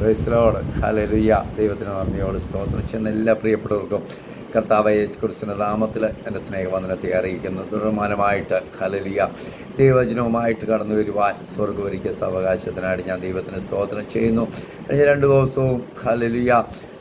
ക്രൈസ്തലോട് ഹലലുയ്യ ദൈവത്തിന് നന്ദിയോട് സ്തോത്രം ചെന്ന എല്ലാ പ്രിയപ്പെട്ടവർക്കും കർത്താവ് യേശു കുറിച്ചിന്റെ നാമത്തിൽ എന്റെ സ്നേഹവന്ദനത്തെ അറിയിക്കുന്നു. ദുർമാനമായിട്ട് ഹലലിയ ദൈവവചനവുമായിട്ട് കടന്നു വരുവാൻ സ്വർഗവരിക്ക അവകാശത്തിനായിട്ട് ഞാൻ ദൈവത്തിന് സ്തോത്രം ചെയ്യുന്നു. കഴിഞ്ഞ രണ്ട് ദിവസവും ഹലലിയ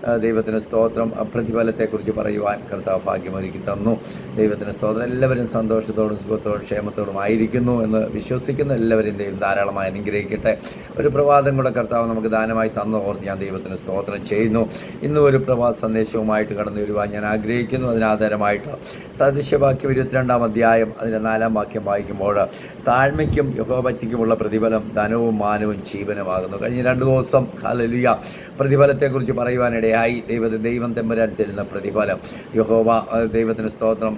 ദൈവത്തിന് സ്തോത്രം. പ്രതിഫലത്തെക്കുറിച്ച് പറയുവാൻ കർത്താവ് ഭാഗ്യമൊരുക്കി തന്നു. ദൈവത്തിന് സ്തോത്രം. എല്ലാവരും സന്തോഷത്തോടും സുഖത്തോടും ക്ഷേമത്തോടും ആയിരിക്കുന്നു എന്ന് വിശ്വസിക്കുന്ന എല്ലാവരും ദൈവം ധാരാളമായി അനുഗ്രഹിക്കട്ടെ. ഒരു പ്രഭാതം കൂടെ കർത്താവ് നമുക്ക് ദാനമായി തന്നു ഓർത്ത് ഞാൻ ദൈവത്തിന് സ്തോത്രം ചെയ്യുന്നു. ഇന്നും ഒരു പ്രഭാത സന്ദേശവുമായിട്ട് കടന്നു വരുവാൻ ഞാൻ ആഗ്രഹിക്കുന്നു. അതിനാധാരമായിട്ട് സദൃശ്യവാക്യം ഇരുപത്തിരണ്ടാം അധ്യായം അതിന്റെ നാലാം വാക്യം വായിക്കുമ്പോൾ താഴ്മയ്ക്കും യഹോഭക്തിക്കുമുള്ള പ്രതിഫലം ധനവും മാനവും ജീവനമാകുന്നു. കഴിഞ്ഞ രണ്ട് ദിവസം ഹലലിയ പ്രതിഫലത്തെക്കുറിച്ച് പറയുവാനിടയായി ദൈവ ദൈവം തെമ്പരാൻ തരുന്ന പ്രതിഫലം. യഹോവ ദൈവത്തിന് സ്തോത്രം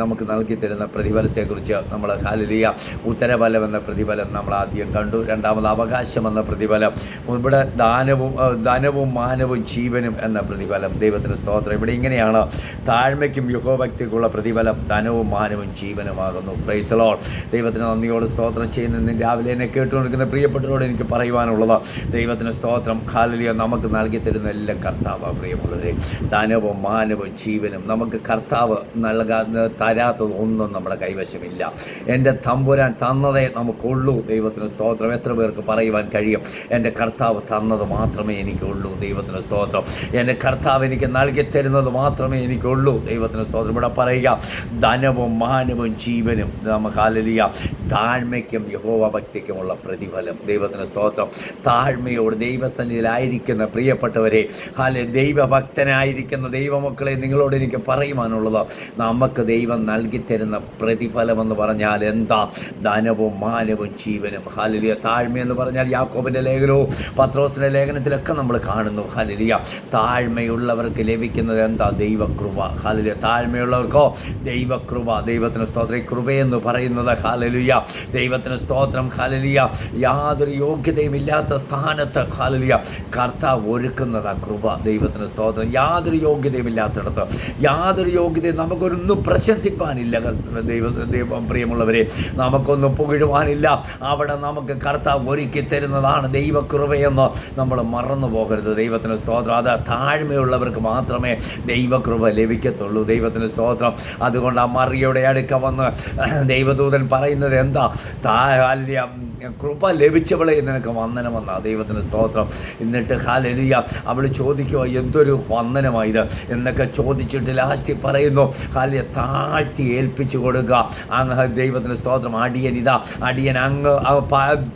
നമുക്ക് നൽകി തരുന്ന പ്രതിഫലത്തെക്കുറിച്ച് നമ്മൾ ഹാലിയ ഉത്തരഫലം എന്ന പ്രതിഫലം നമ്മൾ ആദ്യം കണ്ടു. രണ്ടാമത് അവകാശം എന്ന പ്രതിഫലം ഇവിടെ ദാനവും ധനവും മാനവും ജീവനും എന്ന പ്രതിഫലം. ദൈവത്തിന് സ്തോത്രം. ഇവിടെ ഇങ്ങനെയാണ് താഴ്മയ്ക്കും യുഹോഭക്തിക്കുള്ള പ്രതിഫലം ധനവും മാനവും ജീവനുമാകുന്നു. പ്രൈസലോൾ ദൈവത്തിന് നന്ദിയോട് സ്തോത്രം ചെയ്യുന്ന രാവിലെ എന്നെ കേട്ടുകൊണ്ടിരിക്കുന്ന പ്രിയപ്പെട്ടവരോട് എനിക്ക് പറയുവാനുള്ളത് ദൈവത്തിന് സ്തോത്രം. ഹാലിയ നമുക്ക് നൽകി തരുന്ന എല്ലാം കർത്താവ് പ്രിയമുള്ളവരെ. ധനവും മാനവും ജീവനും നമുക്ക് കർത്താവ് നൽകാൻ തരാത്തത് ഒന്നും നമ്മുടെ കൈവശമില്ല. എന്റെ തമ്പുരാൻ തന്നതേ നമുക്കുള്ളൂ. ദൈവത്തിന് സ്തോത്രം. എത്ര പേർക്ക് പറയുവാൻ കഴിയും? എന്റെ കർത്താവ് തന്നത് മാത്രമേ എനിക്കുള്ളൂ. ദൈവത്തിന് സ്തോത്രം. എന്റെ കർത്താവ് എനിക്ക് നൽകി തരുന്നത് മാത്രമേ എനിക്കുള്ളൂ. ദൈവത്തിന് സ്തോത്രം. ഇവിടെ പറയുക ധനവും മാനവും ജീവനും നമുക്ക് അലലിയ താഴ്മയ്ക്കും യഹോവ ഭക്തിക്കുമുള്ള പ്രതിഫലം. ദൈവത്തിന് സ്തോത്രം. താഴ്മയോട് ദൈവസന്നിധിയിലായിരിക്കുന്ന പ്രിയപ്പെട്ടവരെ ഹാലെ ദൈവഭക്തനായിരിക്കുന്ന ദൈവമക്കളെ നിങ്ങളോട് എനിക്ക് പറയുവാനുള്ളത്. നമുക്ക് ദൈവം നൽകിത്തരുന്ന പ്രതിഫലമെന്ന് പറഞ്ഞാൽ എന്താ? ധനവും മാനവും ജീവനും. ഹാലിലിയ താഴ്മയെന്ന് പറഞ്ഞാൽ യാക്കോബിന്റെ ലേഖനവും പത്രോസിന്റെ ലേഖനത്തിലൊക്കെ നമ്മൾ കാണുന്നു. ഹാലിലിയ താഴ്മയുള്ളവർക്ക് ലഭിക്കുന്നത് എന്താ? ദൈവകൃപ. ഹാലിലിയ താഴ്മയുള്ളവർക്കോ? ദൈവകൃപ. ദൈവത്തിന് സ്തോത്ര. കൃപയെന്ന് പറയുന്നത് ഹാലലിയ ദൈവത്തിന് സ്തോത്രം. ഹാലലിയ യാതൊരു യോഗ്യതയും ഇല്ലാത്ത സ്ഥാനത്ത് ഹാലലിയ കർത്താവ് ഒരുക്കുന്നത് കൃപ. ദൈവത്തിന് സ്തോത്രം. യാതൊരു യോഗ്യതയും ഇല്ലാത്തിടത്ത് യാതൊരു യോഗ്യതയും നമുക്കൊന്നും പ്രശംസിപ്പാനില്ല. ദൈവത്തിന് ദൈവ പ്രിയമുള്ളവരെ നമുക്കൊന്നും പുകഴുവാനില്ല. അവിടെ നമുക്ക് കർത്താവ് ഒരുക്കി തരുന്നതാണ് ദൈവകൃപയെന്ന് നമ്മൾ മറന്നു പോകരുത്. ദൈവത്തിന് സ്തോത്രം. അത് താഴ്മയുള്ളവർക്ക് മാത്രമേ ദൈവകൃപ ലഭിക്കത്തുള്ളൂ. ദൈവത്തിന് സ്തോത്രം. അതുകൊണ്ട് ആ മറിയുടെ അടുക്ക വന്ന് ദൈവദൂതൻ പറയുന്നത് എന്താ? താ കൃപ ലഭിച്ചവളെ നിനക്ക് വന്ദനം വന്ദനമെന്നാ ദൈവത്തിന് സ്തോത്രം. എന്നിട്ട് ഹാലലിയ അവൾ ചോദിക്കുക എന്തൊരു വന്ദനമായത് എന്നൊക്കെ ചോദിച്ചിട്ട് ലാസ്റ്റ് പറയുന്നു ഹാലിയ താഴ്ത്തി ഏൽപ്പിച്ചു കൊടുക്കുക. അങ്ങ് ദൈവത്തിന് സ്തോത്രം. അടിയൻ ഇതാ അടിയൻ അങ്ങ്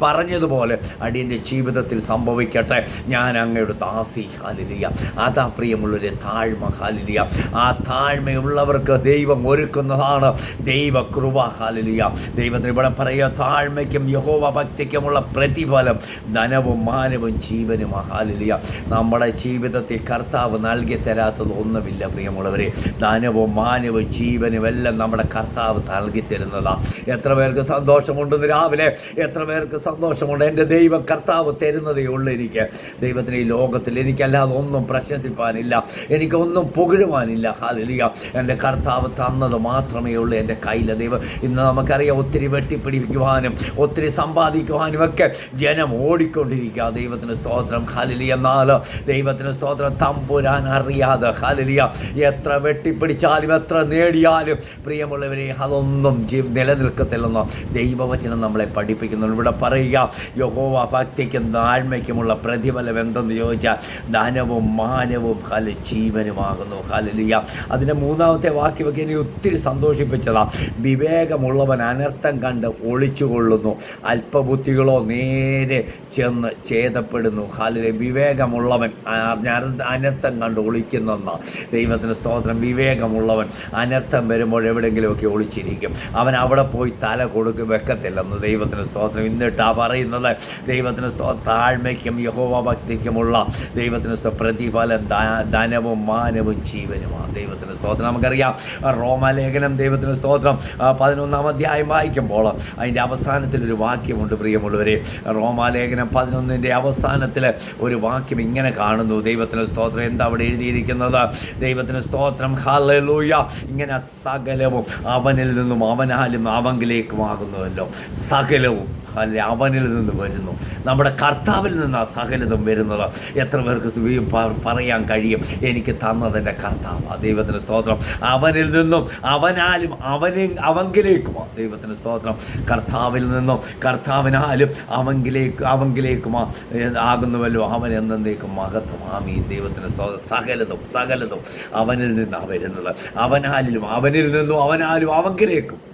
പറഞ്ഞതുപോലെ അടിയന്റെ ജീവിതത്തിൽ സംഭവിക്കട്ടെ. ഞാൻ അങ്ങയുടെ ദാസി ഹാലിലിയ അതാ പ്രിയമുള്ളൊരു താഴ്മ ഹാലിലിയ ആ താഴ്മയുള്ളവർക്ക് ദൈവം ഒരുക്കുന്നതാണ് ദൈവകൃപ ഹാലിലിയ ദൈവത്തിന് ഇവിടെ പറയുക താഴ്മയ്ക്കും യഹോവ ഭക്തിക്കുമുള്ള പ്രതിഫലം ധനവും മാനവും ജീവനും ഹാലിലിയ നമ്മുടെ ജീവിതത്തിൽ കർത്താവ് നൽകി തരാത്തത് ഒന്നുമില്ല പ്രിയമുള്ളവരെ. ധനവും മാനവും ജീവനും എല്ലാം നമ്മുടെ കർത്താവ് നൽകി തരുന്നതാണ് എത്ര പേർക്ക് സന്തോഷമുണ്ടെന്ന് രാവിലെ? എത്ര പേർക്ക് സന്തോഷമുണ്ട്? എന്റെ ദൈവം കർത്താവ് തരുന്നതേ ഉള്ളൂ എനിക്ക്. ദൈവത്തിന് ഈ ലോകത്തിൽ എനിക്കല്ലാതെ ഒന്നും പ്രശംസിപ്പാനില്ല. എനിക്കൊന്നും പുകഴുവാനില്ല. ഹാലിയ എന്റെ കർത്താവ് തന്നത് മാത്രമേ ഉള്ളൂ എന്റെ കയ്യിലെ ദൈവം. ഇന്ന് നമുക്കറിയാം ഒത്തിരി വെട്ടിപ്പിടിക്കുവാനും ഒത്തിരി സമ്പാദിക്കുവാനും ഒക്കെ ജനം ഓടിക്കൊണ്ടിരിക്കുക. ദൈവത്തിന് സ്തോത്രം. ഹാലിലിയ എന്നാൽ ദൈവത്തിന് സ്തോത്രം. തമ്പുരാൻ അറിയാതെ. ഹാലിലിയ എത്ര വെട്ടിപ്പിടിച്ചാലും എത്ര നേടിയാലും. പ്രിയമുള്ളവരെ അതൊന്നും ജീ നിലനിൽക്കത്തില്ലെന്ന് ദൈവവചനം നമ്മളെ പഠിപ്പിക്കുന്നു ഇവിടെ പറയുക യഹോവ ഭക്തിക്കും താഴ്മയ്ക്കുമുള്ള പ്രതിഫലം എന്തെന്ന് ചോദിച്ചാൽ ധനവും മാനവും ഹല ജീവനുമാകുന്നു. ഹലലിയ അതിന്റെ മൂന്നാമത്തെ വാക്യമൊക്കെ എന്നെ ഒത്തിരി സന്തോഷിപ്പിച്ചതാ. വിവേകമുള്ളവൻ അനർത്ഥം കണ്ട് ഒളിച്ചുകൊള്ളുന്നു. അല്പബുദ്ധികളോ നേരെ ചെന്ന് ഛേദപ്പെടുന്നു. ഹാലിലെ വിവേകമുള്ളവൻ ആ- അനർത്ഥ- കണ്ട് ഒളിക്കുന്നെന്ന. ദൈവത്തിന് സ്തോത്രം. വിവേകമുള്ളവൻ അനർത്ഥം വരുമ്പോൾ എവിടെയെങ്കിലുമൊക്കെ ഒളിച്ചിരിക്കും. അവൻ അവിടെ പോയി തല കൊടുക്കും. വെക്കത്തില്ലെന്ന് ദൈവത്തിന് സ്തോത്രം. എന്നിട്ടാ പറയുന്നത് ദൈവത്തിന് സ്തോ താഴ്മയ്ക്കും യഹോവ ഭക്തിക്കുമുള്ള ദൈവത്തിന് പ്രതിഫലം ധനവും മാനവും ജീവനുമാണ്. ദൈവത്തിന് സ്തോത്രം. നമുക്കറിയാം റോമാലേഖനം ദൈവത്തിന് സ്തോത്രം. പതിനൊന്നാം അധ്യായം വായിക്കുമ്പോൾ അതിന്റെ അവസാനത്തിൽ ഒരു വാക്യമുണ്ട് പ്രിയമുള്ളവരെ. റോമാലേഖനം പതിനൊന്നിന്റെ അവസാനത്തിൽ ഒരു വാക്യം ഇങ്ങനെ കാണുന്നു. ദൈവത്തിന് സ്തോത്രം. എന്താ അവിടെ എഴുതിയിരിക്കുന്നത്? ദൈവത്തിന് സ്തോത്രം. ഹലലൂയ ഇങ്ങനെ സകലവും അവനിൽ നിന്നും അവനാലും അവങ്കിലേക്കുമാകുന്നുവല്ലോ സകലവും. അവനിൽ നിന്ന് വരുന്നു. നമ്മുടെ കർത്താവിൽ നിന്നാണ് സകലതും വരുന്നത്. എത്ര പേർക്ക് പറയാൻ കഴിയും? എനിക്ക് തന്നതെന്റെ കർത്താവ്. ദൈവത്തിന് സ്തോത്രം. അവനിൽ നിന്നും അവനാലും അവനെ അവങ്കിലേക്കുമാ. ദൈവത്തിന് സ്തോത്രം. കർത്താവിൽ നിന്നും കർത്താവിനാലും അവങ്കിലേക്ക് അവങ്കിലേക്കുമാ ആകുന്നുവല്ലോ. അവൻ എന്നേക്കും മഹത്വം. ആമീൻ. ദൈവത്തിന് സ്തോത്രം. സകലതും സകലതും അവനിൽ നിന്നാണ് വരുന്നത്. അവനാലും അവനിൽ നിന്നും അവനാലും അവങ്കിലേക്കും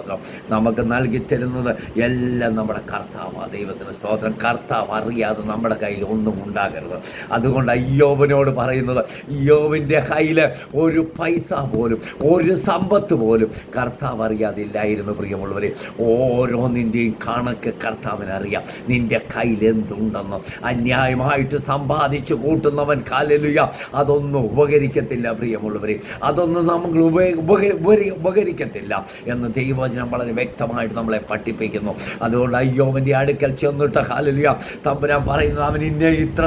സ്തോത്രം. നമുക്ക് നൽകി തരുന്നത് എല്ലാം നമ്മുടെ കർത്താവാണ് ദൈവത്തിന് സ്തോത്രം. കർത്താവ് അറിയാതെ നമ്മുടെ കയ്യിൽ ഒന്നും ഉണ്ടാകരുത്. അതുകൊണ്ട് അയ്യോബിനോട് പറയുന്നത് യോബിന്റെ കയ്യിൽ ഒരു പൈസ പോലും ഒരു സമ്പത്ത് പോലും കർത്താവ് അറിയാതെ ഇല്ലായിരുന്നു പ്രിയമുള്ളവരെ ഓരോന്നിന്റെയും കണക്ക് കർത്താവിന് അറിയാം നിന്റെ കയ്യിൽ എന്തുണ്ടെന്ന്. അന്യായമായിട്ട് സമ്പാദിച്ചു കൂട്ടുന്നവൻ കാലലുയ അതൊന്നും ഉപകരിക്കത്തില്ല പ്രിയമുള്ളവരെ. അതൊന്നും നമ്മൾ ഉപകരിക്കത്തില്ല. എന്ന് ദൈവവചനം വളരെ വ്യക്തമായിട്ട് നമ്മളെ പഠിപ്പിക്കുന്നു. അതുകൊണ്ട് അയ്യോവന്റെ അടുക്കൽ ചെന്നിട്ട് ഹാലലിയ തമ്പുരാൻ പറയുന്നത് അവൻ ഇന്ന ഇത്ര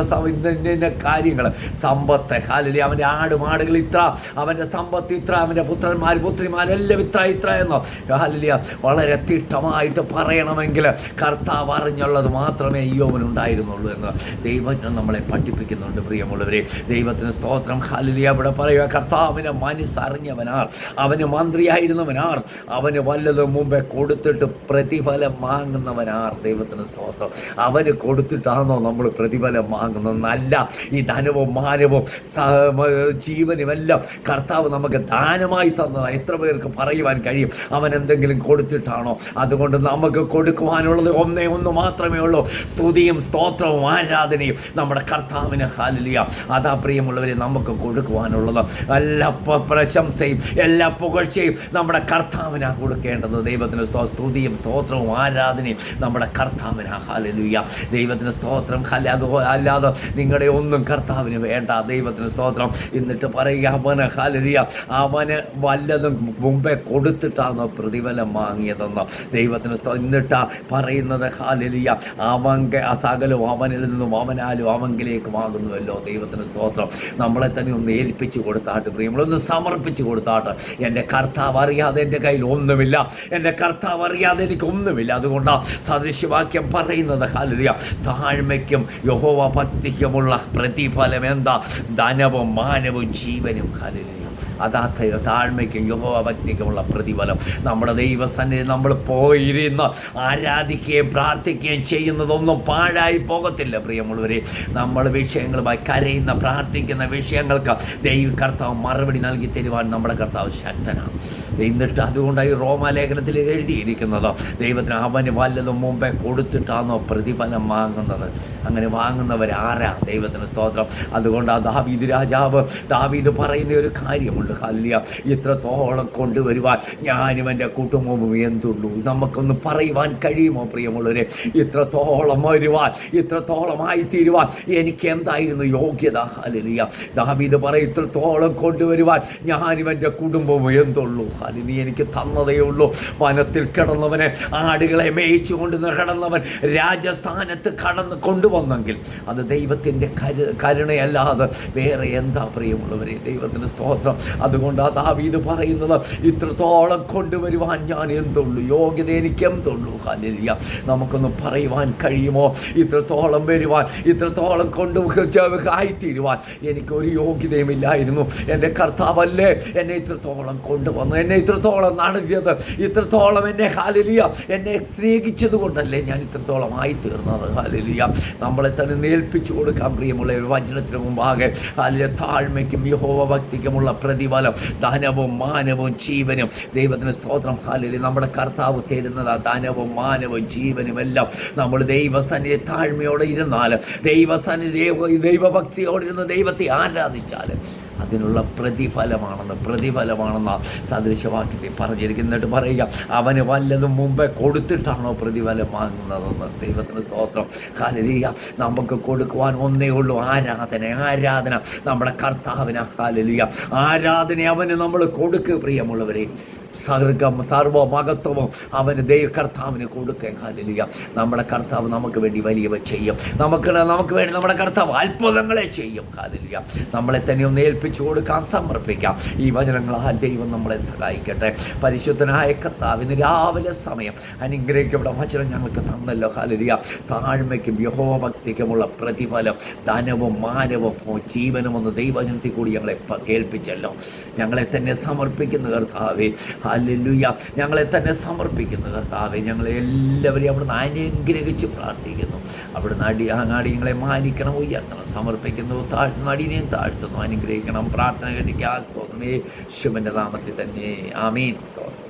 ഇന്ന കാര്യങ്ങൾ സമ്പത്ത് ഹാലലിയ അവന്റെ ആട് മാടുകൾ ഇത്ര. അവന്റെ സമ്പത്ത് ഇത്ര. അവന്റെ പുത്രന്മാർ പുത്രിമാരെല്ലാം ഇത്ര ഇത്ര എന്നോ. ഹാലലിയ വളരെ തിട്ടമായിട്ട് പറയണമെങ്കിൽ കർത്താവ് അറിഞ്ഞുള്ളത് മാത്രമേ അയ്യോവനുണ്ടായിരുന്നുള്ളൂ എന്ന് ദൈവജനം നമ്മളെ പഠിപ്പിക്കുന്നുണ്ട് പ്രിയമുള്ളവരെ. ദൈവത്തിന് സ്തോത്രം. ഹാലലിയ ഇവിടെ പറയുക കർത്താവിനെ മനസ്സറിഞ്ഞവനാർ. അവന് മന്ത്രിയായിരുന്നവനാർ. അവന് വല്ലതും മുമ്പേ കൊടുത്തിട്ട് പ്രതിഫലം വാങ്ങുന്നവനാർ. ദൈവത്തിന് സ്തോത്രം. അവന് കൊടുത്തിട്ടാണോ നമ്മൾ പ്രതിഫലം വാങ്ങുന്നതെന്നല്ല ഈ ധനവും മാനവും ജീവനും എല്ലാം കർത്താവ് നമുക്ക് ദാനമായി തന്നതാണ് എത്ര പേർക്ക് പറയുവാൻ കഴിയും? അവൻ എന്തെങ്കിലും കൊടുത്തിട്ടാണോ? അതുകൊണ്ട് നമുക്ക് കൊടുക്കുവാനുള്ളത് ഒന്നേ ഒന്ന് മാത്രമേ ഉള്ളൂ. സ്തുതിയും സ്തോത്രവും ആരാധനയും നമ്മുടെ കർത്താവിന്. ഹാലിയ അതാ പ്രിയമുള്ളവരെ നമുക്ക് കൊടുക്കുവാനുള്ളത്. എല്ലാ പ്രശംസയും എല്ലാ പുകഴ്ചയും നമ്മുടെ കർത്താവിനാണ് കൊടുക്കേണ്ടത്. ദൈവത്തിന് സ്തോ- സ്തുതിയും സ്തോത്രവും ആരാധനയും നമ്മുടെ കർത്താവിനാ. ഹാലലുയ്യ ദൈവത്തിന് സ്തോത്രം. അല്ലാതെ അല്ലാതെ നിങ്ങളുടെ ഒന്നും കർത്താവിന് വേണ്ട. ദൈവത്തിന് സ്തോത്രം. എന്നിട്ട് പറയുക അവന് ഹാലലിയ അവന് വല്ലതും മുമ്പേ കൊടുത്തിട്ടാണ് പ്രതിഫലം വാങ്ങിയതെന്ന്? ദൈവത്തിന് എന്നിട്ടാ പറയുന്നത് ഹാലലിയ അവങ്ക സകലവും അവനിൽ നിന്നും അവനാലും അവങ്കിലേക്ക് വാങ്ങുന്നുവല്ലോ. ദൈവത്തിന് സ്തോത്രം. നമ്മളെ തന്നെ ഒന്ന് ഏൽപ്പിച്ചു കൊടുത്താട്ട് പ്രിയങ്ങളൊന്ന് സമർപ്പിച്ചു കൊടുത്താട്ട്. എന്റെ കർത്താവ് അറിയാതെ എന്റെ കയ്യിൽ ഒന്നുമില്ല. എന്റെ കർത്താവ് അറിയാതെ എനിക്ക് ഒന്നുമില്ല അതുകൊണ്ടാണ് സദൃശ്യവാക്യം പറയുന്നത് ഹാലലിയ താഴ്മയ്ക്കും യഹോവ ഭക്തിക്കുമുള്ള പ്രതിഫലം എന്താ? ധനവും മാനവും ജീവനും ഹാലലിയ അതാ ത- താഴ്മയ്ക്കും യഹോവ ഭക്തിക്കുമുള്ള പ്രതിഫലം. നമ്മുടെ ദൈവസന്നിധി നമ്മൾ പോയിരുന്ന് ആരാധിക്കുകയും പ്രാർത്ഥിക്കുകയും ചെയ്യുന്നതൊന്നും പാഴായി പോകത്തില്ല പ്രിയമുള്ളവരെ. നമ്മൾ വിഷയങ്ങളുമായി കരയുന്ന പ്രാർത്ഥിക്കുന്ന വിഷയങ്ങൾക്ക് ദൈവ കർത്താവ് മറുപടി നൽകി തരുവാൻ നമ്മുടെ കർത്താവ് ശക്തനാണ്. എന്നിട്ട് അതുകൊണ്ടായി റോമാലേഖനത്തിൽ എഴുതിയിരിക്കുന്നത് ദൈവത്തിന് അവന് വല്ലതും മുമ്പേ കൊടുത്തിട്ടാണോ പ്രതിഫലം വാങ്ങുന്നത്? അങ്ങനെ വാങ്ങുന്നവരാരാ? ദൈവത്തിന് സ്തോത്രം. അതുകൊണ്ട് ആ ദാവീദ് രാജാവ് ദാവീദ് പറയുന്ന ഒരു കാര്യമുണ്ട് ഹല്ലിയ ഇത്രത്തോളം കൊണ്ടുവരുവാൻ ഞാനും എന്റെ കുടുംബവും എന്തുള്ളൂ? നമുക്കൊന്ന് പറയുവാൻ കഴിയുമോ പ്രിയമുള്ളവരെ? ഇത്രത്തോളം വരുവാൻ ഇത്രത്തോളം ആയിത്തീരുവാൻ എനിക്ക് എന്തായിരുന്നു യോഗ്യത? ഹലിയ ദാവീദ് പറയും ഇത്രത്തോളം കൊണ്ടുവരുവാൻ ഞാനും എന്റെ കുടുംബവും എന്തുള്ളൂ? ഹലി എനിക്ക് തന്നതേ ഉള്ളൂ. വനത്തിൽ കിടന്നവനെ ആടുകളെ മേയിച്ചു കൊണ്ട് കിടന്നവൻ രാജസ്ഥാനത്ത് കടന്ന് കൊണ്ടുവന്നെങ്കിൽ അത് ദൈവത്തിന്റെ കരു കരുണയല്ലാതെ വേറെ എന്താ പ്രിയമുള്ളവരെ? ദൈവത്തിന് സ്തോത്രം. അതുകൊണ്ട് ആ ദാവീദ് പറയുന്നത് ഇത്രത്തോളം കൊണ്ടുവരുവാൻ ഞാൻ എന്തുള്ളൂ? യോഗ്യത എനിക്ക് എന്തുള്ളൂ? ഹലിയ നമുക്കൊന്ന് പറയുവാൻ കഴിയുമോ? ഇത്രത്തോളം വരുവാൻ ഇത്രത്തോളം കൊണ്ടു ആയിത്തീരുവാൻ എനിക്കൊരു യോഗ്യതയുമില്ലായിരുന്നു എന്റെ കർത്താവല്ലേ എന്നെ ഇത്രത്തോളം കൊണ്ടുവന്നു എന്നെ ഇത്രത്തോളം നടത്തിയത് ഇത്രത്തോളം എന്നെ ഹാലലിയ എന്നെ സ്നേഹിച്ചത് കൊണ്ടല്ലേ ഞാൻ ഇത്രത്തോളം ആയിത്തീർന്നത്? ഹാലലിയ നമ്മളെ തന്നെ നേൽപ്പിച്ചു കൊടുക്കാൻ പ്രിയമുള്ള വചനത്തിന് മുമ്പാകെ. ഹാലിയ താഴ്മയ്ക്കും യഹോവ ഭക്തിക്കുമുള്ള പ്രതിഫലം ധനവും മാനവും ജീവനും. ദൈവത്തിന് സ്തോത്രം. ഹാലലി നമ്മുടെ കർത്താവ് തരുന്നത് ധനവും മാനവും ജീവനും എല്ലാം നമ്മൾ ദൈവസന്നിധി താഴ്മയോടെ ഇരുന്നാൽ ദൈവസന്നിധി ദൈവ ദൈവഭക്തിയോടെ ഇരുന്ന് ദൈവത്തെ ആരാധിച്ചാൽ അതിനുള്ള പ്രതിഫലമാണെന്ന് പ്രതിഫലമാണെന്ന് സദൃശവാക്യത്തിൽ പറഞ്ഞിരിക്കുന്നിട്ട് പറയുക. അവന് വല്ലതും മുമ്പേ കൊടുത്തിട്ടാണോ പ്രതിഫലം വാങ്ങുന്നതെന്ന് ദൈവത്തിന് സ്തോത്രം. ഹാലലിയ നമുക്ക് കൊടുക്കുവാൻ ഒന്നേ ഉള്ളൂ. ആരാധന ആരാധന. നമ്മുടെ കർത്താവിന്. ഹാലലിയ ആരാധന അവന് നമ്മൾ കൊടുക്കുക പ്രിയമുള്ളവരെ. സർഗം സർവമഹത്വവും അവന് ദൈവ കർത്താവിന് കൊടുക്കാൻ. ഹാലലിയ നമ്മുടെ കർത്താവ് നമുക്ക് വേണ്ടി വലിയവ ചെയ്യും. നമുക്ക് നമുക്ക് വേണ്ടി നമ്മുടെ കർത്താവ് അത്ഭുതങ്ങളെ ചെയ്യും. ഹാലലിയ നമ്മളെ തന്നെ ഒന്ന് ഏൽപ്പിച്ചു കൊടുക്കാൻ സമർപ്പിക്കാം. ഈ വചനങ്ങളാൽ ദൈവം നമ്മളെ സഹായിക്കട്ടെ. പരിശുദ്ധനായ കർത്താവിന് രാവിലെ സമയം അനുഗ്രഹിക്കപ്പെട്ട വചനം ഞങ്ങൾക്ക് തന്നല്ലോ. ഹാലലിയ താഴ്മയ്ക്കും യഹോഭക്തിക്കുമുള്ള പ്രതിഫലം ധനവും മാനവും ജീവനും ഒന്ന് ദൈവജനത്തിൽ കൂടി ഞങ്ങളെ കേൾപ്പിച്ചല്ലോ ഞങ്ങളെ തന്നെ സമർപ്പിക്കുന്ന കർത്താവേ. ഹല്ലേലൂയ. ഞങ്ങളെ തന്നെ സമർപ്പിക്കുന്നു കർത്താവെ. ഞങ്ങളെ എല്ലാവരെയും അവിടുന്ന് അനുഗ്രഹിച്ച് പ്രാർത്ഥിക്കുന്നു. അവിടുന്ന് അടി അങ്ങാടിയങ്ങളെ മാനിക്കണം ഉയർത്തണം സമർപ്പിക്കുന്നു താഴ്ത്തുന്നു അടിനെയും താഴ്ത്തുന്നു അനുഗ്രഹിക്കണം. പ്രാർത്ഥന കേട്ടിക്ക് ആ സ്തോത്രമേ. ശിവന്റെ നാമത്തിൽ തന്നെ. ആമീൻ. സ്തോത്രം.